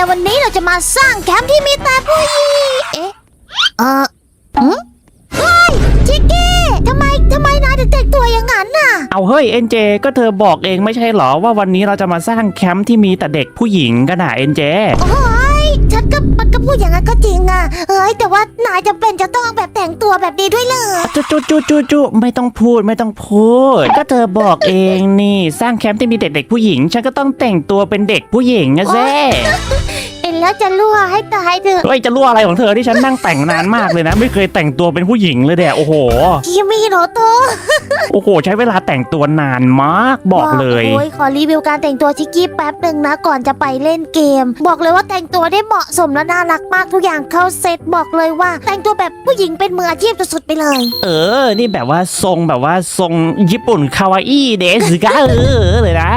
แล้ววันนี้เราจะมาสร้างแคมป์ที่มีแต่ผู้หญิงเอ๊ะ เออหืมเฮ้ยชิกกี้ทำไมทำไมนายถึงแต่งตัวอย่างนั้นน่ะ เอาเฮ้ยเอ็นเจก็เธอบอกเองไม่ใช่เหรอว่าวันนี้เราจะมาสร้างแคมป์ที่มีแต่เด็กผู้หญิงกันนะเอ็นเจ โอ้ยฉั นก็มันก็พูดอย่างนั้นก็จริงอะเอ้ยแต่ว่านายจะเป็นจะต้องแบบแต่งตัวแบบนี้ด้วยเลยจุจุจุจุจุไม่ต้องพูดไม่ต้องพูด ก็เธอบอกเองนี่สร้างแคมป์ที่มีเด็กๆผู้หญิง ฉันก็ต้องแต่งตัวเป็นเด็กผู้หญิงนะเซ่เอ็นแล้วจะรั่วให้ตายเถอะเฮ้ยจะรู้อะไรของเธอที่ฉันนั่งแต่งนานมากเลยนะ ไม่เคยแต่งตัวเป็นผู้หญิงเลยเดี่ยโอ้โหคิมิ โนโตะโอ้โห ใช้เวลาแต่งตัวนานมากบอกเลยโอ้ยขอรีวิวการแต่งตัวชิกกี้แป๊บหนึ่งนะก่อนจะไปเล่นเกม บอกเลยว่าแต่งตัวได้เหมาะสมและน่ารักมากทุกอย่างเข้าเซตบอกเลยว่า แต่งตัวแบบผู้หญิงเป็นมืออาชีพสุดๆไปเลย เออ นี่แบบว่าทรงแบบว่าทรงญี่ปุ่นคาวาอี้เดสกาเออเลยนะ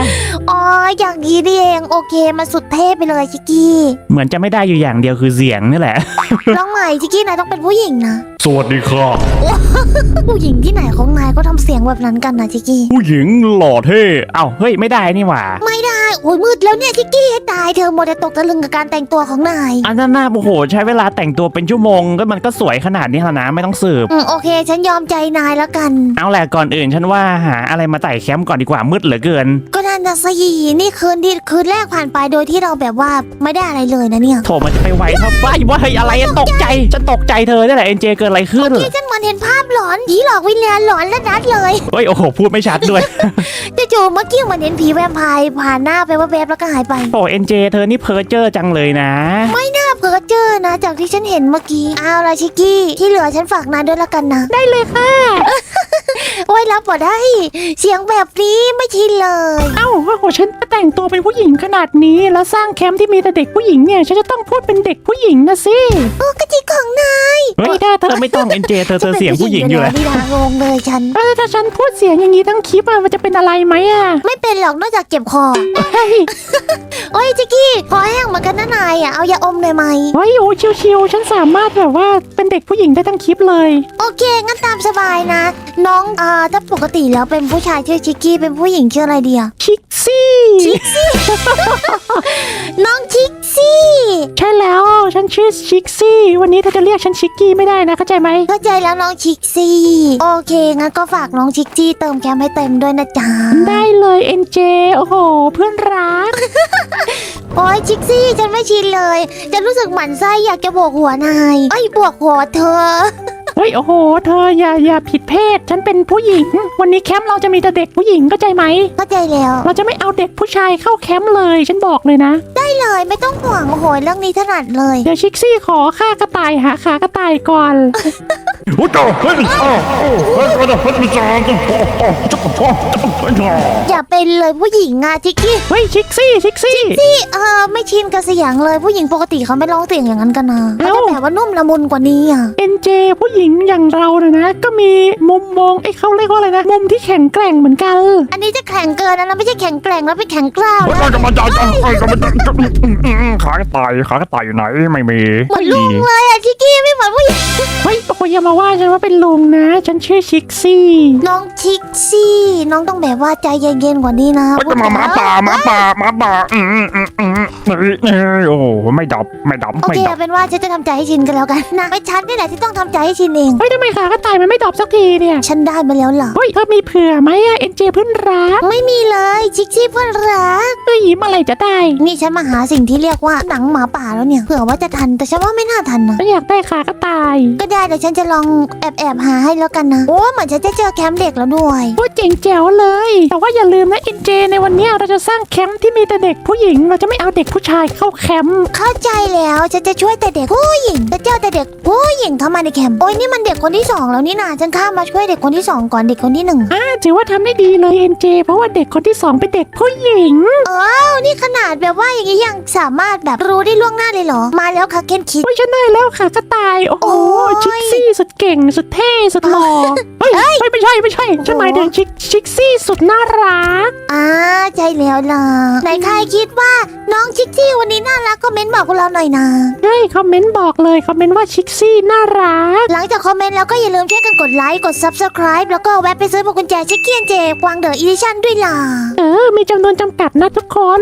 อ๋ออย่างนี้นี่เองโอเคมาสุดเท่ไปเลยชิกกี้ เหมือนจะไม่ได้อยู่อย่างเดียวคือเสียงนี่แหละน้องใหม่ชิกกี้นายต้องเป็นผู้หญิงนะสวัสดีครับผู้หญิงที่ไหนของนายก็ทำเสียงแบบนั้นกันนะชิกกี้ ผู้หญิงหล่อเท่เอ้าเฮ้ยไม่ได้นี่หว่า ไม่ได้โอ้ยมืดแล้วเนี่ยชิกกี้ให้ตายเธอโมวแต่ตกตะลึงกับการแต่งตัวของนายอันนั้นน่าโอ้โหใช้เวลาแต่งตัวเป็นชั่วโมงก็มันก็สวยขนาดนี้แล้วนะไม่ต้องสืบ อืมโอเค ฉันยอมใจนายแล้วกัน เอาแหละก่อนอื่นฉันว่าหาอะไรมาไต่แคมป์ก่อนดีกว่ามืดเหลือเกิน ก็นั่นนะสินี่คืนที่คืนแรกผ่านไปโดยที่เราแบบว่าไม่ได้อะไรเลยนะเนี่ยโถมันจะไปไวเท่าป้ายว่าเฮ้ยอะไรอะตกใจฉันตกใจเธอนี่แหละเอ็นเจเกิดอะไรขึ้น ที่ฉันเหมือนเห็นภาพหลอนผีหลอกวิญญาณหลอนและนัดเลยเฮ้ยโอ้โหพูดไม่ชัดด้วย จู่ๆเมื่อกี้เหมือนเห็นผีแวมไพร์ผ่านหน้าไปว่าแวบๆแล้วก็หายไปโอ้เอ็นเจเธอนี่เพ้อเจอจังเลยนะน่าเพ้อเจอนะ จากที่ฉันเห็นเมื่อกี้เอาละชิกกี้ ที่เหลือฉันฝากนายด้วยละกันนะ ได้เลยค่ะโอ้ย รับบ่ได้ เสียงแบบนี้ไม่ชินเลย เอ้าโอ้โหฉันแต่งตัวเป็นผู้หญิงขนาดนี้ แล้วสร้างแคมป์ที่มีแต่เด็กผู้หญิงเนี่ย ฉันจะต้องพูดเป็นเด็กผู้หญิงนะสิ โอ้กระจิกของนายเฮ้ยถ้าเธอไม่ต้องเอ็นเจเธอเธอเสียงผู้หญิงอยู่แล้วนี่นางงเลยฉัน เออถ้าฉันพูดเสียงอย่างนี้ทั้งคลิปอะมันจะเป็นอะไรไหมอะไม่เป็นหรอกนอกจากเจ็บคอ เฮ้ยโอ้ยจิกกี้คอแห้งเหมือนกันนะนายอะเอายาอมหน่อยไหมเฮ้ยโอ้ชิวๆฉันสามารถแบบว่าเป็นเด็กผู้หญิงได้ทั้งคลิปเลย โอเคงั้นตามสบายนะ น้องอ่าถ้าปกติแล้วเป็นผู้ชายชื่อชิกกี้เป็นผู้หญิงชื่ออะไรเดียชิกซี่ น้องชิกซี่ ใช่แล้ว ฉันชื่อชิกซี่ วันนี้เธอจะเรียกฉันชิกกี้ไม่ได้นะเข้าใจไหมเข้าใจแล้วน้องชิกซี่ โอเคงั้นก็ฝากน้องชิกซี่เติมแคมให้เต็มด้วยนะจ๊ะได้เลยเอ็นเจโอ้โห เพื่อนรัก โอ้ยชิกซี่ฉันไม่ชินเลย จะรู้สึกหมั่นไส้อยากจะบวกหัวนายไอ้ยบวกหัวเธอ เฮ้ยโอ้โห เธออย่าอย่าผิดเพศ ฉันเป็นผู้หญิง วันนี้แคมป์เราจะมีแต่เด็กผู้หญิงเข้าใจไหม เข้าใจแล้ว เราจะไม่เอาเด็กผู้ชายเข้าแคมป์เลย ฉันบอกเลยนะ ได้เลยไม่ต้องห่วงโอ้โหเรื่องนี้ถนัดเลย เดี๋ยวชิกซี่ขอฆ่ากระต่ายหาขากระต่ายก่อนโอ้โหเฮ้ยอ้าวโอ้เฮ้ยเฮ้ยเฮ้ยไม่จางโอ้โหจักรพรรดิอย่าเป็นเลยผู้หญิงอะชิกกี้เฮ้ยชิกซี่ชิกซี่ ที่เออไม่ชินกับเสียงเลยผู้หญิงปกติเขาไม่ร้องเสียงอย่างนั้นกันนะเขาเอ้าจะแบบว่านุ่มละมุนกว่านี้อะเอ็นเจผู้หญิงอย่างเราเนี่ยนะ ก็มีมุมมองไอ้เขาเรียกว่าอะไรนะ มุมที่แข็งแกร่งเหมือนกัน อันนี้จะแข็งเกินนะนะไม่ใช่แข็งแกร่งแล้วเป็นแข็งกล้าวเฮ้ยนะกำลังจะเฮ้ยกำลังจะขากระต่ายขากระต่ายอยู่ไหนไม่มีเหมือนลุงเลยอะชิกกี้ไม่เหมือนผู้หญิงเฮ้ยโอ้ยอย่ามาว่าฉันว่าเป็นลุงนะ ฉันชื่อชิกซี่ น้องชิกซี่ น้องต้องแบบว่าใจเย็นๆกว่านี้นะเฮ้ยจะมาหมาป่าหมาป่าหมาป่าอืมอืมอืมอืมเฮ้ยโอ้โหไม่ดับไม่ดับโอไม่เคดับเอาเป็นว่าฉันจะทำใจให้ชินกันแล้วกันนะไม่ชัดนี่แหละที่ต้องทำใจให้ชินเอง เฮ้ยทำไมขากระต่ายมันไม่ตอบสักทีเนี่ยฉันได้มาแล้วเหรอ เฮ้ยเธอมีเผื่อไหมอะเอ็นเจเพื่อนรักไม่มีเลยชิกซี่เพื่อนรัก เฮ้ยเมื่อไหรจะได้นี่ฉันมาหาสิ่งที่เรียกว่าหนังหมาป่าแล้วเนี่ย เผื่อว่าจะทัน แต่ฉันว่าไม่น่าทันนะ ฉันอยากได้ขากระต่ายก็ได้เดี๋ยวฉันจะลองแอบแอบๆหาให้แล้วกันนะ โอ้เหมือนฉันจะเจอแคมป์เด็กแล้วด้วย โอ้เจ๋งแจ๋วเลย แต่ว่าอย่าลืมนะเอ็นเจในวันเนี้ยเราจะสร้างแคมป์ที่มีแต่เด็กผู้หญิง เราจะไม่เอาเด็กผู้ชายเข้าแคมป์เข้าใจแล้วฉันจะช่วยแต่เด็กผู้หญิงจะเจอแต่เด็กผู้หญิงเข้ามาในแคมป์โอ้ยนี่มันเด็กคนที่สองแล้วนี่นาฉันข้ามมาช่วยเด็กคนที่สองก่อนเด็กคนที่หนึ่งอ่าถือว่าทำได้ดีเลยเอ็นเจเพราะว่าเด็กคนที่สองเป็นเด็กผู้หญิง เอ้านี่ขนาดแบบว่าอย่างนี้ยังสามารถแบบรู้ได้ล่วงหน้าเลยเหรอ มาแล้วค่ะเคนคิด โอ้ยฉันได้แล้วขากระต่าย โอ้โหโอ้ย ชิกซี่สุดเก่ง สุดเท่ สุดหล่อเฮ้ยเฮ้ยไม่ใช่ไม่ใช่ฉันหมายถึงชิกชิกซี่สุดน่ารัก อ่าใจแล้วล่ะไหนใครคิดว่าน้องชิกซี่วันนี้น่ารักก็เม้นบอกพวกเราหน่อยนะเฮ้ยคอมเมนต์บอกเลยคอมเมนต์ว่าชิกซี่น่ารัก หลังจากคอมเมนต์แล้วก็อย่าลืมช่วยกันกดไลค์ กด Subscribe แล้วก็แวะไปซื้อพวงกุญแจชิคเกียนเจกวางเดอะอีดิชั่นด้วยล่ะ เออ มีจำนวนจำกัดนะทุกคน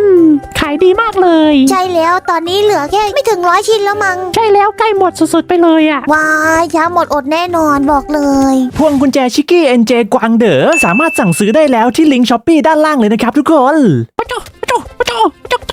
ขายดีมากเลย ใช่แล้วตอนนี้เหลือแค่ไม่ถึงร้อยชิ้นแล้วมั้งใช่แล้วใกล้หมดสุดๆไปเลยอะว้ายยาหมดอดแน่นอนบอกเลย พวงกุญแจชิกกี้เอ็นเจกวางเด๋อสามารถสั่งซื้อได้แล้วที่ลิงก์ช้อปปีด้านล่างเลยนะครับทุกคน ปะโจปะโจปะโจปะโจปะ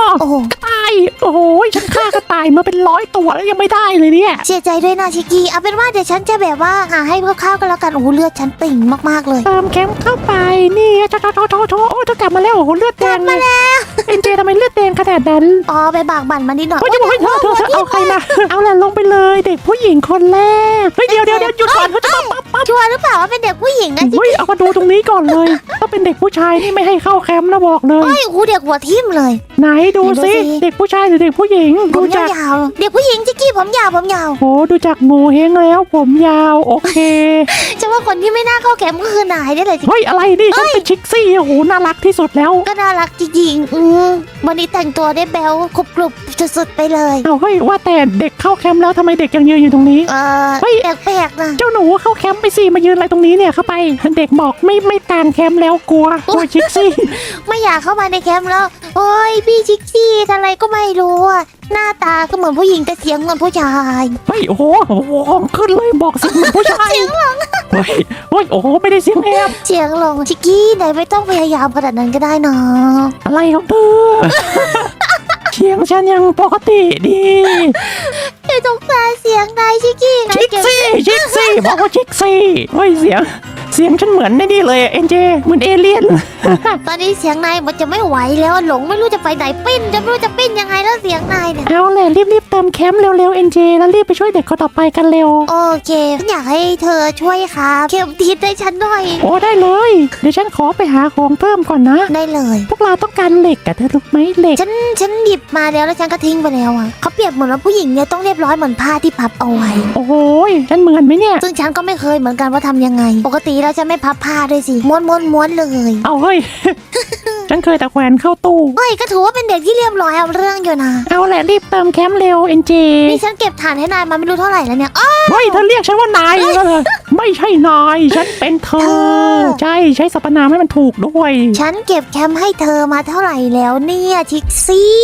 โจโอ้โห กระต่าย โอ้โหฉันฆ่ากระต่ายมาเป็นร้อยตัวแล้วยังไม่ได้เลยเนี่ย เสียใจด้วยนะชิกกี้เอาเป็นว่าเดี๋ยวฉันจะแบบว่าหาให้คร่าวๆกันแล้วกันโอ้โหเลือดฉันติ่งมากๆเลยเติมแคมเข้าไป นี่โจโจโจโจโจโอ้เธอกลับมาแล้ว โอ้โห เลือดแดงมาแล้วเอ็นเจทำไมเลือดแดงขนาดนั้นอ๋อไปบากบั่นมานิดหน่อยเฮ้ยจะบอกให้เธอเธอเธอเอาใครมา เอาแหละลงไปเลยเด็กผู้หญิงคนแรก เฮ้ยเดี๋ยวเดี๋ยวเดี๋ยวหยุดก่อนเขาจะปั๊บปั๊บปั๊บชัวร์หรือเปล่าว่าเป็นเด็กผู้หญิงอะชิกเฮ้ยเอามาดูตรงนี้ก่อนเลย ถ้าเป็นเด็กผู้ชายนี่ไม่ให้เข้าแคมป์นะบอกเลยเฮ้ยโอ้โหเด็กหัวทิ่มเลย ไหนดูสิไหนดูสิเด็กผู้ชายหรือเด็กผู้หญิง ผดูมจากยาวๆเด็กผู้หญิงชิกกี้ผมยาวผมยาวโหดูจากโงเฮงแล้ว ผมยาวโอเค จะว่าคนที่ไม่น่าเข้าแคมป์ก็คือนายได้เลยชิเฮ้ยอะไรนี่ฉันเป็นชิกซี่โอ้โหน่ารักที่สุดแล้วก็น่ารักจริงๆอืมวันนี้แต่งตัวได้แบลครบกรุบสุดๆไปเลย เอาเฮ้ยว่าแต่เด็กเข้าแคมป์แล้วทำไมเด็กยังยืนอยู่ตรงนี้ เออเฮ้ย แปลกๆนะ เจ้าหนูเข้าแคมป์ไปสิมายืนอะไรตรงนี้เนี่ยเข้าไปเด็กบอกไม่ไม่กางแคมป์แล้วกลัวกลัวชิกซี่ ไม่อยากเข้ามาในแคมป์แล้ว โอ้ยพี่ชิกซี่อะไรก็ไม่รู้อะหน้าตาก็เหมือนผู้หญิงแต่เสียงเหมือนผู้ชายเฮ้ยโอ้โหโอ้โหของขึ้นเลยบอกเสิเหมือนผู้ชายเสียงหลงเฮ้ยเฮ้ยโอ้โหไม่ได้เสียงแอบเสียงหลงชิกกี้นายไม่ต้องพยายามขนาดนั้นก็ได้นะอะไรของเธอ เสียงฉันยังปกติดีไอ้ตรงตาเสียงนายชิกกี้นายชิกเก็บซี่ชิกซี่บอกว่าชิกซี่เฮ้ยเสียง เสียงฉันเหมือนในนี่เลยเอ็นเจเหมือนเอเลี่ยน ตอนนี้เสียงนายมันจะไม่ไหวแล้วหลงไม่รู้จะไปไหนปิ้นจะไม่รู้จะปิ้นยังไงแล้วเสียงนายเนี่ยเอาแหละรีบๆเติมแคมป์เร็วๆเอ็นเจแล้วรีบไปช่วยเด็กคนต่อไปกันเร็ว โอเคฉันอยากให้เธอช่วยครับเข็มทิศให้ฉันหน่อยโอ้ได้เลย เดี๋ยวฉันขอไปหาของเพิ่มก่อนนะ ได้เลย พวกเราต้องการเหล็กอะเธอรู้ไหมเหล็ก ฉันฉันหยิบมาแล้วแล้วฉันก็ทิ้งไปแล้วอะเขาเปรียบเหมือนว่าผู้หญิงเนี่ยต้องเรียบร้อยเหมือนผ้าที่พับเอาไว้ โอ้โหยฉันเหมือนไหมเนี่ย ซึ่งฉันก็ไม่เคยเหมือนกันว่าทำยังไง ปกติแล้วจะไม่พับผ้าด้วยสิม้วนม้วนม้วนเลย เอาเฮ้ย ฉันเคยแต่แขวนเข้าตู้เฮ้ยก็ถือว่าเป็นเด็กที่เรียบร้อยเอาเรื่องอยู่นะเอาแหละรีบเติมแคมป์เร็วเอ็นเจนี่ฉันเก็บฐานให้นายมาไม่รู้เท่าไหร่แล้วเนี่ยอ้อ เฮ้ยเธอเรียกฉันว่านายเลยไม่ใช่นาย ฉันเป็นเธเธออใช่ใช้สรรพนามให้มันถูกด้วย ฉันเก็บแคมป์ให้เธอมาเท่าไหร่แล้วเนี่ยทิกซี่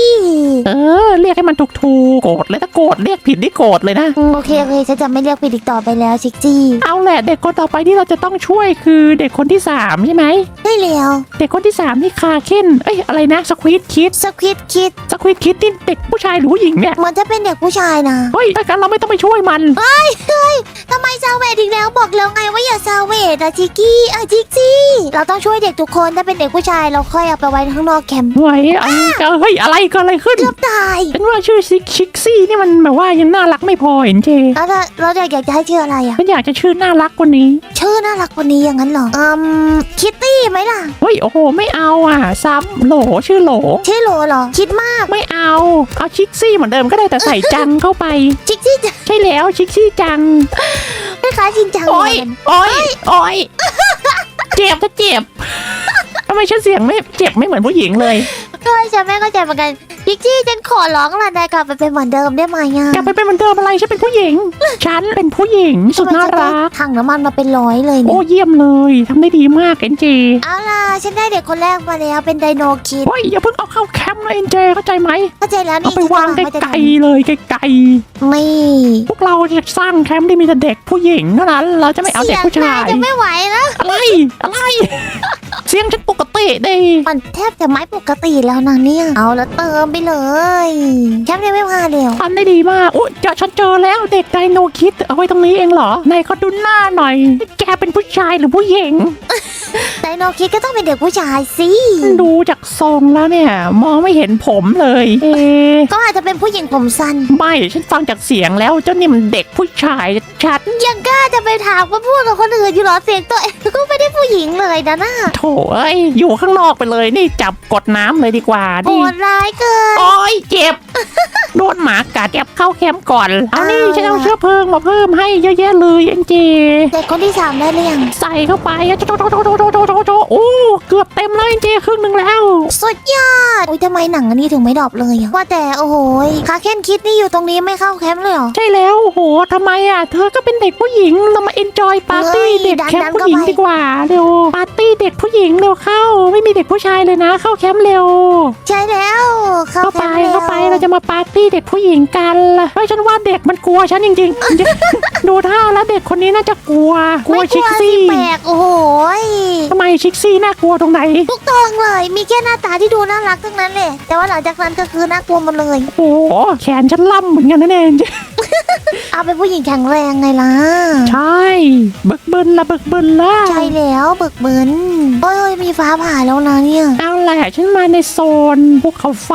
เออ เรียกให้มันถูกถูกๆโกรธเลยถ้าโกรธเรียกผิดนี่โกรธเลยนะ อืมโอเคโอเคฉันจะไม่เรียกผิดอีกต่อไปแล้วชิกจี้เอาแหละเด็กคนต่อไปที่เราจะต้องช่วยคือเด็กคนที่สามใช่ไหม ได้แล้ว เด็กคนที่สามนี่คาเคนเอ้ยอะไรนะสควิตคิดสควิดคิดสควิตคิดนี่เด็กผู้ชายหรือผู้หญิงเนี่ยเหมือนจะเป็นเด็กผู้ชายนะเฮ้ยถ้ากันเราไม่ต้องไปช่วยมันทำไมซาเวทอีกแล้วบอกแล้วไงว่าอย่าซาเวทอะชิกกี้อะชิกซี่เราต้องช่วยเด็กทุกคนถ้าเป็นเด็กผู้ชายเราค่อยเอาไปไว้ข้างนอกแคมป์เฮ้ยไอ้เฮ้ยอะไรเกิดอะไรขึ้นเกือบตายฉันว่าชื่อซิกชิกซี่นี่มันแบบว่ายังน่ารักไม่พอเห็นเจแล้วถ้าเราอยากจะให้ชื่ออะไรอะฉันอยากจะชื่อน่ารักกว่านี้ ชื่อน่ารักกว่านี้อย่างนั้นเหรออืมคิตตี้ไหมล่ะเฮ้ยโอ้โหไม่เอาอะซ้ำโหลชื่อโหล ชื่อโลเหรอ คิดมาก ไม่เอา เอาชิกซี่เหมือนเดิมก็ได้แต่ใส่จังเข้าไปชิกซี่จะใช่แล้วชิกซี่จัง คล้ายๆจริงจังโอ้ยเหมือนกันโอ้ยโอ้ยเจ็บจะเจ็บทำไมฉันเสียงไม่เจ็บไม่เหมือนผู้หญิงเลยก็ฉันไม่เข้าใจเหมือนกัน ชิกซี่ฉันขอร้องล่ะนายกลับไปเป็นเหมือนเดิมได้ไหมอะกลับไปเป็นเหมือนเดิมอะไรฉันเป็นผู้หญิง ฉันเป็นผู้หญิงสุดน่ารักถังน้ำมันมาเป็นร้อยเลยโอ้เนี่ยเยี่ยมเลยทำได้ดีมากเอ็นจีเอาล่ะฉันได้เด็กคนแรกมาแล้วเป็นไดโนคิดเฮ้ยอย่าเพิ่งเอาเข้าแคมป์นะเอ็นเจเข้าใจไหมเข้าใจแล้วเอานี่ไปวางฉันจะไกลว้ๆเลยไกลนี่ๆพวกเราจะสร้างแคมป์ที่มีแต่เด็กผู้หญิงเท่านั้นเราจะไม่เอาเด็กผู้สียงชายนจะไม่ไหวแล้วอะไรอะไร เสียงฉันปกติดีมันแทบจะไม่ปกติแล้วนะเนี่ย เอาแล้วเติมไปเลยแคมป์ยังไม่มาเร็วทำได้ดีมากอุ้ยเจอฉันเจอแล้วเด็กไดโนคิด เอาไว้ตรงนี้เองเหรอไหนายก็ดูหน้าหน่อย แกเป็นผู้ชายหรือผู้หญิงไดโนคิดก็ต้องเป็นเด็กผู้ชายสิดูจากทรงแล้วเนี่ย มองไม่เห็นผมเลยเอะก็อาจจะเป็นผู้หญิงผมสั้นไม่ฉันฟังจากเสียงแล้วเจ้านี่มันเด็กผู้ชายชัดยังกล้าจะไปถามว่าพูดกับคนอื่นอยู่เหรอเสียงตัวเองก็ไม่ได้ผู้หญิงเลยนะน่าโถเอ้ยอยู่ข้างนอกไปเลยนี่จับกดน้ำเลยดีกว่าโหนี่ดร้ายเกินโอ้ยเจ็บ โดนหมากัดแอบเข้าแคมป์ก่อน เอานี่ฉันเอาเชื้อเพลิงมาเพิ่มให้เยอะแยะเลยเอ็นเจเด็กคนที่สามได้หรือยังใส่เข้าไปอะโจโจโจโจโจโจโจโจโอ้เกือบเต็มเลยเอ็นเจครึ่งหนึ่งแล้ว สุดยอดอุ้ยทำไมหนังอันนี้ถึงไม่ดรอปเลยอะว่าแต่โอ้โหยคาเคนคิดนี่อยู่ตรงนี้ไม่เข้าแคมป์เลยเหรอใช่แล้วโอ้โหทำไมอะ เธอก็เป็นเด็กผู้หญิงเรามาเอนจอยปาร์ตี้เฮ้ยเด็กแคมดัป์นๆผู้หญิงเข้าไปดีกว่าเร็วปาร์ตี้เด็กผู้หญิงเร็วเข้า ไม่มีเด็กผู้ชายเลยนะ เข้าแคมป์เร็ว ใช่แล้ว เข้าเข้าแคไปมป์แล้วเข้าไปเราจะมาปาร์ตี้เด็กผู้หญิงกันเฮ้ยฉันว่าเด็กมันกลัวฉันจริงๆ ดูท่าแล้วเด็กคนนี้น่าจะกลัว กลัวไม่กชิลักวสิซี่แปลกโอ้โหยทำไมชิกซี่น่ากลัวตรงไหนทุกตรงเลย มีแค่หน้าตาที่ดูน่ารักทั้งนั้นเลยแต่ว่าหลังจากนั้นก็คือน่ากลัวหมดเลย โอ้โหแขนฉันล่ำเหมือนกันนะเนี่ย เอาเป็นผู้หญิงแข็งแรงไงล่ะ ใช่เบิกเบินละเบิกเบินละใช่แล้วบึกบึนโอ้ยโอ้ยมีฟ้าผ่าแล้วนะเนี่ย เอาแหละฉันมาในโซนภูเขาไฟ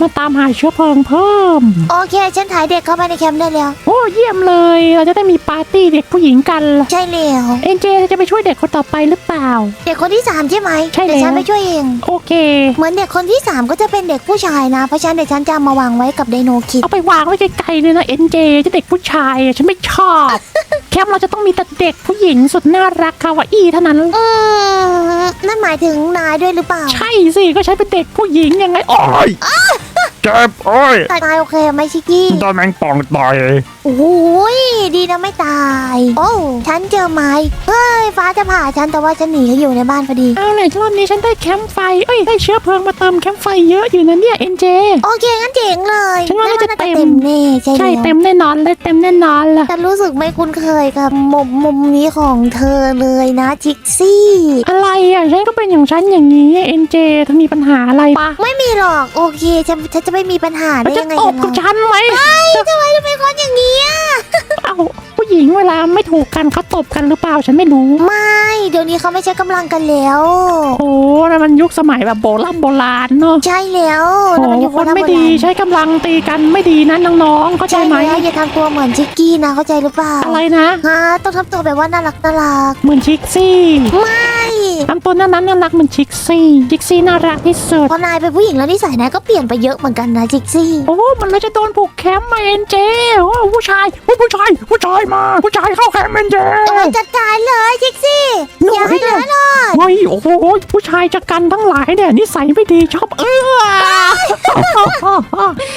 มาตามหาเชื้อเพลิงเพิ่ม โอเค ฉันถ่ายเด็กเข้าไปในแคมป์ได้แล้ว โอ้เยี่ยมเลย เราจะได้มีปาร์ตี้เด็กผู้หญิงกันล่ะใช่แล้วเอ็นเจจะไปช่วยเด็กคนต่อไปหรือเปล่า เด็กคนที่สามใช่ไหมใช่แล้วเดี๋ยวฉันไปช่วยเอง โอเค เหมือนเด็กคนที่สามก็จะเป็นเด็กผู้ชายนะ เพราะฉะนั้นเดี๋ยวฉันจะเอามาวางไว้กับไดโนคิด เอาไปวางไว้ไกลๆเลยนะเอ็นเจจะเด็กผู้ชาย ฉันไม่ชอบแคมป์เราจะต้องมีแต่เด็กผู้หญิงสุดน่ารักคาวาอี้เท่านั้น อืมนั่นหมายถึงนายด้วยหรือเปล่าใช่สิก็ฉันเป็นเด็กผู้หญิงยังไงอ๋อโอ้ยเจ็บโอ้ยนายโอเคไหมชิกกี้โดนแมงป่องต่อยโอ้โหยดีนะไม่ตาย โอ้ฉันเจอไม้เฮ้ยฟ้าจะผ่าฉันแต่ว่าฉันหนีเขาอยู่ในบ้านพอดีเอาเลยรอบนี้ฉันได้แคมป์ไฟเอ้ยได้เชื้อเพลิงมาเติมแคมป์ไฟเยอะอยู่นะเนี่ยเอ็นเจ โอเคงั้นเจ๋งเลยฉันว่าน่าจะเต็ม แน่ใช่ใช่แล้วเต็มแน่นอนเลยเต็มแน่นอนละฉันรู้สึกไม่คุ้นเคยกับมุมมุมนี้ของเธอเลยนะชิกซี่ อะไรอะฉันก็เป็นอย่างฉันอย่างนี้เอ็นเจเธอมีปัญหาอะไรปะไม่มีหรอกโอเคฉันฉันจะไม่มีปัญหามันได้จะยังไงตกับนกับเราฉันไหมทำไมจะเป็นคนอย่างนี้อะเอ้าผู้ หญิงเวลาไม่ถูกกันเขาตบกันหรือเปล่าฉันไม่รู้ ไม่ เดี๋ยวนี้เขาไม่ใช้กำลังกันแล้ว โอ้นั่นมันยุคสมัยแบบโบราณโบราณเนาะใช่แล้วโอ้นั่นมันอยู่คนโบราณไม่ดีใช้กำลังตีกันไม่ดีนะน้องๆเข้าใจใช่ไหมแล้วอย่าทำตัวเหมือนชิกกี้นะเข้าใจหรือเปล่าอะไรนะฮะต้องทำตัวแบบว่าน่ารักน่ารักเหมือนชิกซี่ไม่ทำตัวน่ารักน่ารักเหมือนชิกซี่ชิกซี่น่ารักที่สุดพอนายเป็นผู้หญิงแล้วนิสัยนายก็เปลี่ยนไปเยอะเหมือนกันนะชิกซี่ โอ้มันเลยจะโดนผูกแคมป์มาเอ็นเจโอ้ผู้ชายโอ้ผู้ชายผู้ชายมาผู้ชายเข้าแคมป์เอ็นเจต้องจัดการเลยชิกซี่หนูอย่าให้เหลือเลยเฮ้ยโอ้โหผู้ชายจะกันทั้งหลายเนี่ยนิสัยไม่ดีชอบเออ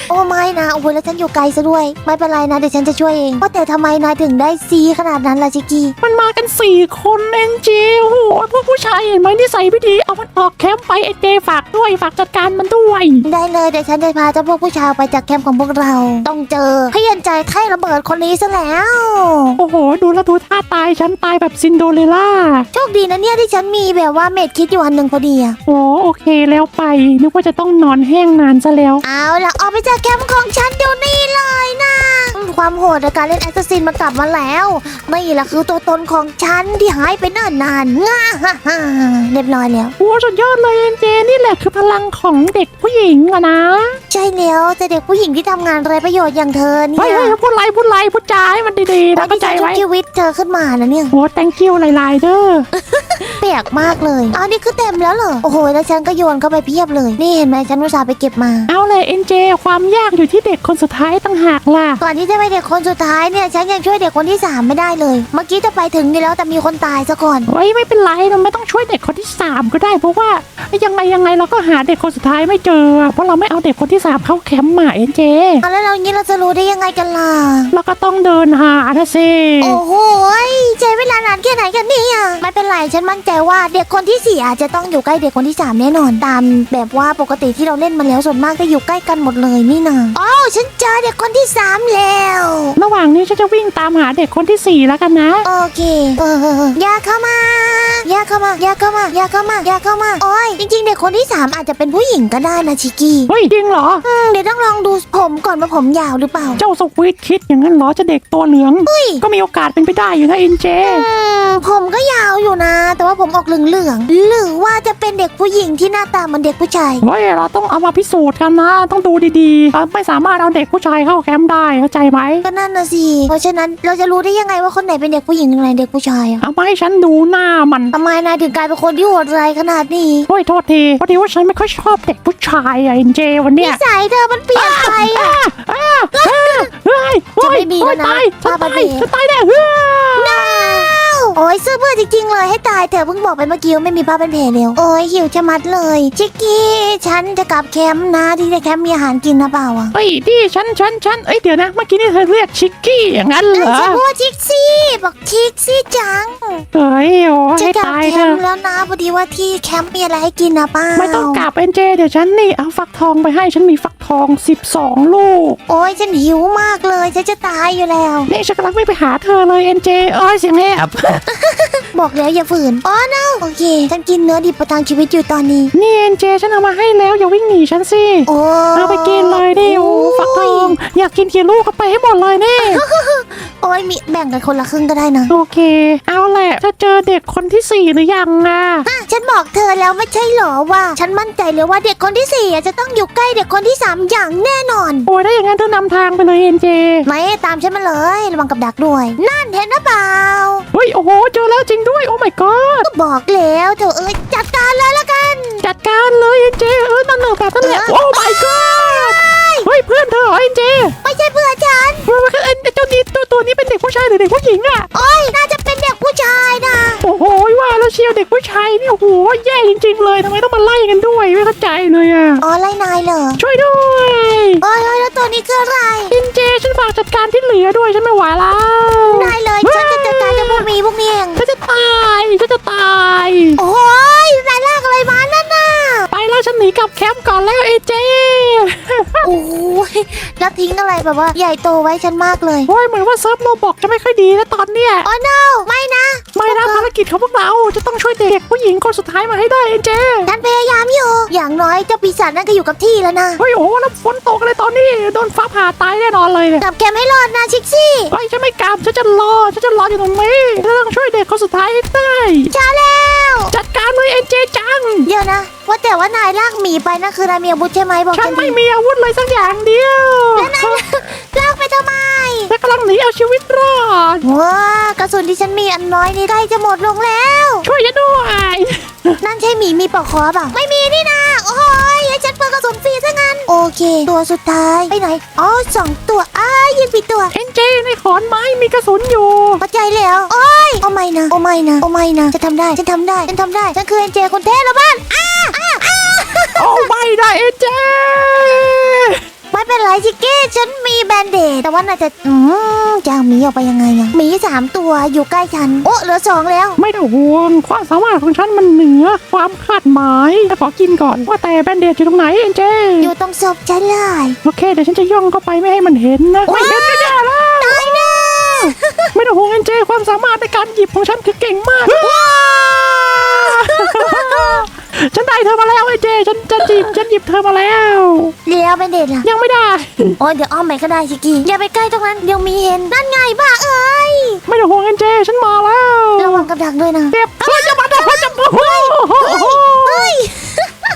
โอ้ไม่นะโอ้ยแล้วฉันอยู่ไกลซะด้วย ไม่เป็นไรนะเดี๋ยวฉันจะช่วยเองว่าแต่ทำไมนายถึงได้ซีขนาดนั้นล่ะชิกกี้มันมากันสี่คนเอ็นเจโอ้โหพวกผู้ชายเห็นไหมนิสัยไม่ดีเอามันออกแคมป์ไปเอ็นเจฝากด้วยฝากจัดการมันด้วย ได้เลยเดี๋ยวฉันจะพาเจ้าพวกผู้ชายไปจากแคมป์ของพวกเรา ต้องเจอให้ยันใจไข้ระเบิดคนนี้ซะแล้วโอ้โห ดูแลวดูท่าตายฉันตายแบบซินโดเรล่า โชคดีนะเนี่ยที่ฉันมีแบบว่าเม็ดคิดอยู่อันหนึ่งพอดีอะโอ้โอเคแล้วไป นึกว่าจะต้องนอนแห้งนานซะแล้ว เอาล่ะออกไปจากแคมป์ของฉันเดี๋ยวนี้เลยนะอืมความโหดในการเล่นแอสซัสซินมันกลับมาแล้วนี่แหละคือตัวตนของฉันที่หายไปเนิ่นนานง่าฮ่าฮ่าเรียบร้อยแล้ว โอ้สุดยอดเลยเอ็นเจนี่แหละคือพลังของเด็กผู้หญิงอะนะใช่แล้วแต่เด็กผู้หญิงที่ทำงานไรประโยชน์อย่างเธอเนี่เฮ้ยย เฮ้ยพูดไรพูดไรพูดจาให้มันดีๆนะวันเข้าที่ใจฉันชุบไว้ชีวิตเธอขึ้นมานะเนี่ยโอ้ thank you หลายๆเด้อแปลกมากเลยอ้าวนี่คือเต็มแล้วเหรอ โอ้โห แล้วฉันก็โยนเข้าไปเพียบเลย นี่เห็นไหมฉันอุตส่าห์ไปเก็บมา เอาเลยเอ็นเจความยากอยู่ที่เด็กคนสุดท้ายตั้งหากล่ะ ก่อนที่จะไปเด็กคนสุดท้ายเนี่ย ฉันยังช่วยเด็กคนที่สามไม่ได้เลย เมื่อกี้จะไปถึงนี่แล้วแต่มีคนตายซะก่อนเฮ้ยไม่เป็นไรเราไม่ต้องช่วยเด็กคนที่สามก็ได้ เพราะว่ายังไงยังไงเราก็หาเด็กคนสุดท้ายไม่เจอ เพราะเราไม่เอาเด็กคนที่สามเข้าแคมป์มาเอ็นเจเอาแล้วเราอย่างนี้เราจะรู้ได้ยังไงกันล่ะ เราก็ต้องเดินหานะสิโอ้โหยใช้เวลานานแค่ไหนกันเนี่ยไม่เป็นไรฉันมั่นใจว่าเด็กคนที่สี่อาจจะต้องอยู่ใกล้เด็กคนที่สามแน่นอนตามแบบว่าปกติที่เราเล่นมาแล้วส่วนมากจะอยู่ใกล้กันหมดเลยนี่นะอ๋อฉันเจอเด็กคนที่สามแล้วระหว่างนี้ฉันจะวิ่งตามหาเด็กคนที่สี่แล้วกันนะ โอเคเอออย่าเข้ามาอย่าเข้ามาอย่าเข้ามาอย่าเข้ามาอย่าเข้ามาโอ้ยจริงๆเด็ก คนที่สามอาจจะเป็นผู้หญิงก็ได้นะชิกกี้เฮ้ยจริงเหรอ อืมเดี๋ยวต้องลองดูผมก่อนว่าผมยาวหรือเปล่า เจ้าสควิตคิดอย่างนั้นเหรอจะเด็กตัวเหลืองอุ้ย ก็มีโอกาสเป็นไปได้อยู่นะเอ็นเจ อืมผมก็ยาวอยู่นะ แต่ว่าผมออกเหลืองๆหรือว่าจะเป็นเด็กผู้หญิงที่หน้าตาเหมือนเด็กผู้ชาย เฮ้ยเราต้องเอามาพิสูจน์กันนะ ต้องดูดีๆเราไม่สามารถเอาเด็กผู้ชายเข้าแคมป์ได้เข้าใจไหมก็นั่นนะสิ เพราะฉะนั้นเราจะรู้ได้ยังไงว่าคนไหนเป็นเด็กผู้หญิงคนไหนเด็กผู้ชายอะเอามาให้ฉันดูหน้ามันทำไมนายถึงกลายเป็นคนที่โหดร้ายขนาดนี้โอ้ยโทษทีพอดีว่าฉันไม่ค่อยชอบเด็กผู้ชายอะเอ็นเจวันนิเนี้ยสัยเธอมันเปลี่ยนไปอะอ่าเฮ้ยเฮ้ยจะไม่มีแล้วนะตายฉันป้าตาบัยนเบ ฉันตายแน่เฮ้ย โอ้ยซื้อเพื่อจริงๆเลยให้ตายเธอเพิ่งบอกไปเมื่อกี้ว่าไม่มีผ้าเป็นแผลแล้วโอ้ยหิวจะมัดเลยชิกกี้ฉันจะกลับแคมป์นะที่ในแคมป์มีอาหารกินนะเปล่าอะเฮ้ยพี่ฉันฉันฉันเอ้ยเดี๋ยวนะเมื่อกี้นี่เธอเรียกชิกกี้อย่างนั้นเหรนั่นอฉันพูดว่าชิกซี่บอกชิกซี่จังเฮ้ยโอ้จะให้กลับตายแคเถมอะป์แล้วนะพอดีว่าที่แคมป์มีอะไรให้กินนะเปล่าไม่ต้องกลับเอ็นเจเดี๋ยวฉันนี่เอาฟักทองไปให้ฉันมีฟักทอง 12 ลูก โอ้ยฉันหิวมากเลยฉันจะตายอยู่แล้วนี่ฉันกำลังไม่ไปหาเธอเลยเอ็นเจเอ้ยเสียงแหบบอกแล้วอย่าฝืน อ๋อ no โอเค ฉันกินเนื้อดิบประทังชีวิตอยู่ตอนนี้ นี่เอ็นเจฉันเอามาให้แล้วอย่าวิ่งหนีฉันสิโอ้เอาไปกินเลยดิโอ้ฟักทองอยากกินกี่ลูกก็ไปให้หมดเลยนี่ โอ้ยมีแบ่งกันคนละครึ่งก็ได้นะ โอเค เอาแหละจะเจอเด็กคนที่สี่หรือยังอะอะฉันบอกเธอแล้วไม่ใช่เหรอว่า ฉันมั่นใจเลยว่าเด็กคนที่สี่อะจะต้องอยู่ใกล้เด็กคนที่สามอย่างแน่นอน โอ้ยถ้าอย่างนั้นเธอนำทางไปเลยเอ็นเจไม่ตามฉันมาเลยระวังกับดักด้วย นั่นเห็นหรือเปล่าเฮ้ยโอ้โหเจอแล้วจริงด้วยโอ้ my god ก็บอกแล้วเธอเอ้ยจัดการเลยละกัน จัดการเลยเอ็นเจเออนั่นแหละแบบนั้นแหละเออโอ้ my god เฮ้ยเพื่อนเธอเหรอเอ็นเจไม่ใช่เพื่อนฉันเฮ้ยเอ็นเจ้านี้ตัวตัวนี้เป็นเด็กผู้ชายหรือเด็กผู้หญิงอะโอ้ยน่าจะเป็นเด็กผู้ชายนะโอ้โหว่าแล้วเชียวเด็กผู้ชายนี่โอ้โหแย่จริง ๆ เลยทำไมต้องมาไล่กันด้วยไม่เข้าใจเลยอะอ๋อไล่นายเหรอช่วยด้วยโอ้ยโอ้ยแล้วตัวนี้คืออะไรเอ็นเจฉันฝากจัดการที่เหลือด้วยฉันไม่ไหว ทิ้งอะไรแบบว่าใหญ่โตไว้ฉันมากเลย โอ้ยเหมือนว่าเซิร์ฟโลบอกจะไม่ค่อยดีนะตอนเนี้ยโอ้ no ไม่นะไม่นะภารกิจของพวกเราจะต้องช่วยเด็กผู้หญิงคนสุดท้ายมาให้ได้เอ็นเจฉันพยายามอยู่ อย่างน้อยเจ้าปีศาจนั่นก็อยู่กับที่แล้วนะเฮ้ยโอ้โหแล้วฝนตกเลยตอนนี้โดนฟ้าผ่าตายแน่นอนเลยเนี่ยกลับแกมให้รอดนะชิกซี่เฮ้ยฉันไม่กลับฉันจะรอฉันจะรออยู่ตรงนี้ฉันต้องช่วยเด็กคนสุดท้ายให้ได้ช้าแล้ว จัดการเลยเอ็นเจจัง เดี๋ยวนะ ว่าแต่ว่านายลากหมีไปนั่นคือนายมีอาวุธใช่ไหมบอกฉัฉันนไม่ทีมีอาวุธเลยสักอย่างเดียวลากไปทำไมฉันกำลังหนีเอาชีวิตรอดว้ากระสุนที่ฉันมีอันน้อยนี่ใกล้จะหมดลงแล้ว ช่วยฉันด้วยนั่นใช่หมีมีปลอกคอเปล่าไม่มีนี่นะโอ้ยให้ฉันเปิดกระสุนฟรีซะงั้นโอเค ตัวสุดท้ายไปไหนอ๋อสองตัวอ้ายยิงผิดตัวเอ็นเจในขอนไม้มีกระสุนอยู่เข้าใจแล้วโอ้ยโอ้ไม่นะโอ้ ไม่นะโอ้ไม่นะจะทำได้ฉันทำได้ฉันทำได้ฉันคือเอ็นเจคนเท่แล้วบ้านอ้าอ้าอ้าโอ้ไม่ได้เอ็นเจไม่เป็นไรชิกกี้ฉันมีแบนเดดแต่ว่าน่าจะอืมจะเอาหมีออกไปยังไงอะหมีสามตัวอยู่ใกล้ฉันโอ้เหลือสองแล้ว ไม่ต้องห่วงความสามารถของฉันมันเหนือความคาดหมายแต่ขอกินก่อนว่าแต่แบนเดดอยู่ตรงไหนเอ็นเจอยู่ตรงศพฉันเลยโอเคเดี๋ยวฉันจะย่องเข้าไปไม่ให้มันเห็นนะไม่เห็นไม่ได้แล้วตายแน่ ไม่ต้องห่วงเอ็นเจความสามารถในการหยิบของฉันคือเก่งมาก ฉันได้เธอมาแล้วเอ็นเจ ฉันฉันหยิบฉันหยิบเธอมาแล้ว เดี๋ยวแบนเดดล่ะยังไม่ได้ โอ้ยเดี๋ยวอ้อมไปก็ได้ชิกกี้อย่าไปใกล้ตรงนั้นเดี๋ยวมีเห็นนั่นไงบ้าเอ้ยไม่ต้องห่วงเอ็นเจ ฉันมาแล้วระวังกับดักด้วยนะเจ็บเฮ้ยจะมาเฮ้ยจะมาโอ้โหเฮ้ย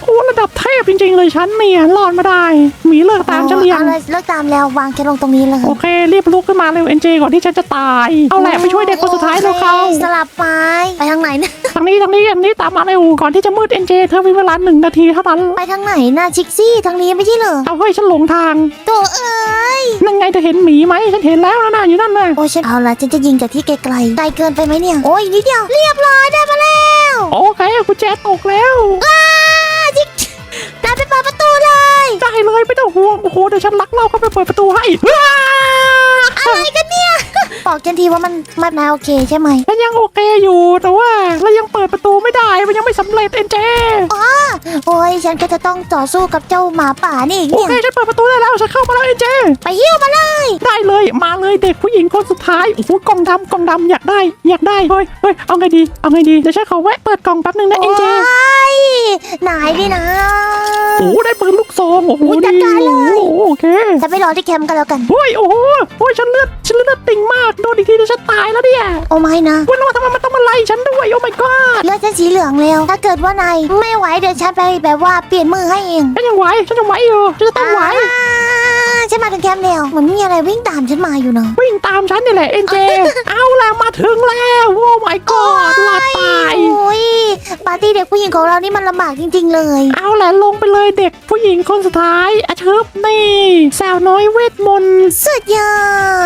โอ้ระดับเทพจริง ๆ เลยฉันเนี่ยรอดมาได้หมีเลิกตามฉันหรือยังเอาเลยเลิกตามแล้ววางแค่ลงตรงนี้เลยโอเครีบลุกขึ้นมาเร็วเอ็นเจก่อนที่ฉันจะตายเอาแหละไปช่วยเด็กคนสุดท้ายเร็วเขาโอคสลับไม้ไปทางไหนนะทางนี้ทางนี้ทางนี้ตามมาเร็วก่อนที่จะมืดเอ็นเจเธอมีเวลาหนึ่งนาทีเท่านั้นไปทางไหนนะชิกซี่ทางนี้ไม่ใช่เหรอเอาเฮ้ยฉันหลงทางตัวเอ้ยนั่นไงเธอเห็นหมีไหมฉันเห็นแล้วนะน่ะอยู่นั่นน่ะโอ้ยฉันเอาละฉันจะยิงจากที่ไกลๆไกลเกินไปไหมเนี่ยโอ้ยนิดเดียวเรียบร้อยได้มาแล้วโอเคกุญแจตกแล้วอ้า เลยไม่ต้องห่วงโอ้โหเดี๋ยวฉันลักเราเข้าไปเปิดประตูให้อะไรกันเนี่ย บอกฉันทีว่ามันมันนายโอเคใช่ไหมฉันยังโอเคอยู่แต่ว่าเรายังเปิดประตูไม่ได้มันยังไม่สำเร็จเอ็นเจอ๋อโอ้ยฉันก็จะต้องต่อสู้กับเจ้าหมาป่านี่อีกโอเนี่ยเคฉันเปิดประตูได้แล้วฉันเข้ามาแล้วเอ็นเจไปหิ้วมาเลยได้เลยมาเลยเด็กผู้หญิงคนสุดท้ายโอ้โหกล่องดำกล่องดำอยากได้อยากได้เฮ้ยเฮ้ยเอาไงดีเอาไงดีเดี๋ยวฉันขอแวะเปิดกล่องแป๊บนึงนะเอ็นเจโอ้ยนายนี่นะ โอ้โหได้ปืนลูกซองโอ้โหอุ๊ยจัดดีการเลย โอ้โหโอเคจะไปรอที่แคมป์กันแล้วกันเฮ้ยโอ้โหโอ้ยฉันเลือดฉันเลือดติ่งมากโดนอีกทีเดี๋ยวฉันตายแล้วเนี่ยโอ้ไม่นะว้ยแล้ทำไมมันต้องมาไล่ฉันด้วยโอ้ my god เลือดฉันสีเหลืองแล้ว ถ้าเกิดว่านายไม่ไหวเดี๋ยวฉันไปแบบว่าเปลี่ยนมือให้เองฉันยังไหวฉันยังไหวอยู่ฉันจะต้องไหวฉันมาถึงแคมป์แล้วเหมือนมีอะไรวิ่งตามฉันมาอยู่เนาะวิ่งตามฉันนี่แหละเอ็นเจเอาละมาถึงแล้วโอ้ my god ลาดตายโอ้ยปาร์ตี้เด็กผู้หญิงของเรานี่มันลำบากจริง ๆ เลย เอาแหละลงไปเลยเด็กผู้หญิงคนสุดท้ายอาชึบนี่สาวน้อยเวทมนต์สุดยอ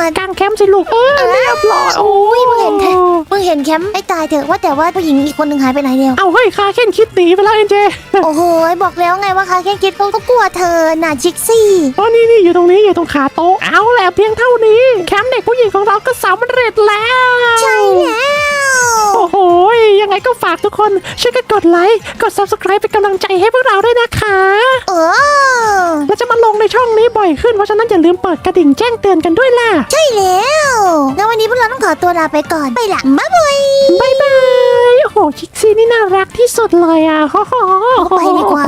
ดกลางแคมป์สิลูกเออเรียบร้อยโอ้ยมึงเห็นแท้มึงเห็นแคมป์ให้ตายเถอะว่าแต่ว่าผู้หญิงอีกคนหนึ่งหายไปไหนเดียวเอาเฮ้ยคาเค้นคิดหนีไปแล้วเอ็นเจโอ้โหบอกแล้วไงว่าคาแค่คิดเขาก็กลัวเธอน่ะจิกซี่อ๋อนี่นี่อยู่ตรงนี้อยู่ตรงขาโต๊ะเอาแหละเพียงเท่านี้ แคมป์เด็กผู้หญิงของเราก็สำเร็จแล้วใช่แล้วโอ้โหยังไงก็ฝากทุกคนช่วยกันกดไลค์กด subscribe เป็นกำลังใจให้พวกเราด้วยนะคะเออเราจะมาลงในช่องนี้บ่อยขึ้นเพราะฉะนั้นอย่าลืมเปิดกระดิ่งแจ้งเตือนกันด้วยล่ะ ใช่แล้วงั้นวันนี้พวกเราต้องขอตัวลาไปก่อน ไปละบ๊ายบายบายบาย โอ้โหชิคซี่นี่น่ารักที่สุดเลยอะโอไปดีกว่า